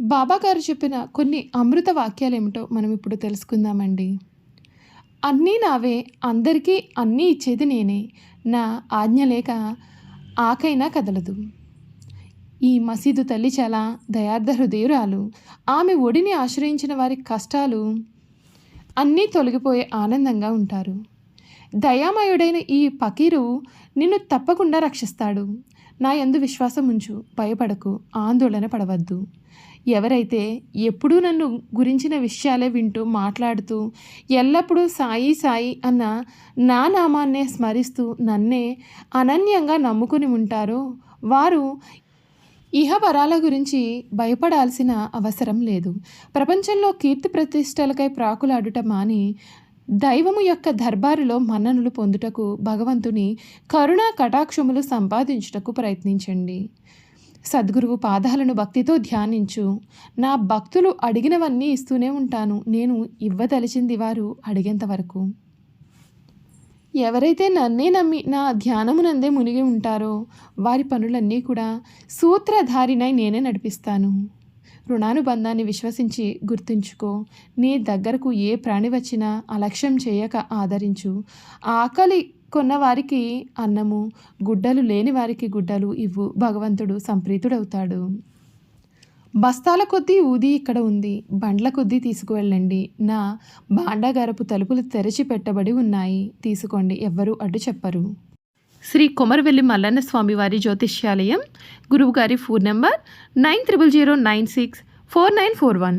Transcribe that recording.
బాబా గారు చెప్పిన కొన్ని అమృత వాక్యాలు ఏమిటో మనం ఇప్పుడు తెలుసుకుందామండి. అన్నీ నావే అందరికీ అన్నీ ఇచ్చేది నేనే. నా ఆజ్ఞ లేక ఆకైనా కదలదు. ఈ మసీదు తల్లి చాలా దయార్థ హృదయురాలు. ఆమె ఒడిని ఆశ్రయించిన వారి కష్టాలు అన్నీ తొలగిపోయే ఆనందంగా ఉంటారు. దయామయుడైన ఈ పకీరు నిన్ను తప్పకుండా రక్షిస్తాడు. నా ఎందు విశ్వాసం ఉంచు భయపడకు ఆందోళన పడవద్దు. ఎవరైతే ఎప్పుడూ నన్ను గురించిన విషయాలే వింటూ మాట్లాడుతూ ఎల్లప్పుడూ సాయి సాయి అన్న నా నామాన్నే స్మరిస్తూ నన్నే అనన్యంగా నమ్ముకుని ఉంటారో వారు ఇహపరాల గురించి భయపడాల్సిన అవసరం లేదు. ప్రపంచంలో కీర్తి ప్రతిష్టలకై ప్రాకులాడుట మాని దైవము యొక్క దర్బారులో మన్ననలు పొందుటకు భగవంతుని కరుణా కటాక్షములు సంపాదించుటకు ప్రయత్నించండి. సద్గురువు పాదాలను భక్తితో ధ్యానించు. నా భక్తులు అడిగినవన్నీ ఇస్తూనే ఉంటాను. నేను ఇవ్వదలిచింది వారు అడిగేంత వరకు. ఎవరైతే నన్నే నమ్మి నా ధ్యానమునందే మునిగి ఉంటారో వారి పనులన్నీ కూడా సూత్రధారినై నేనే నడిపిస్తాను. రుణానుబంధాన్ని విశ్వసించి గుర్తుంచుకో. నీ దగ్గరకు ఏ ప్రాణి వచ్చినా అలక్ష్యం చేయక ఆదరించు. ఆకలి కొన్నవారికి అన్నము గుడ్డలు లేని వారికి గుడ్డలు ఇవ్వు. భగవంతుడు సంప్రీతుడవుతాడు. బస్తాల కొద్దీ ఊది ఇక్కడ ఉంది. బండ్ల కొద్దీ తీసుకువెళ్ళండి. నా బాండగారపు తలుపులు తెరిచి పెట్టబడి ఉన్నాయి. తీసుకోండి. ఎవ్వరూ అడ్డు చెప్పరు. శ్రీ కొమరవెల్లి మల్లన్న స్వామివారి జ్యోతిష్యాలయం గురువుగారి phone number nine triple zero nine six four nine four one.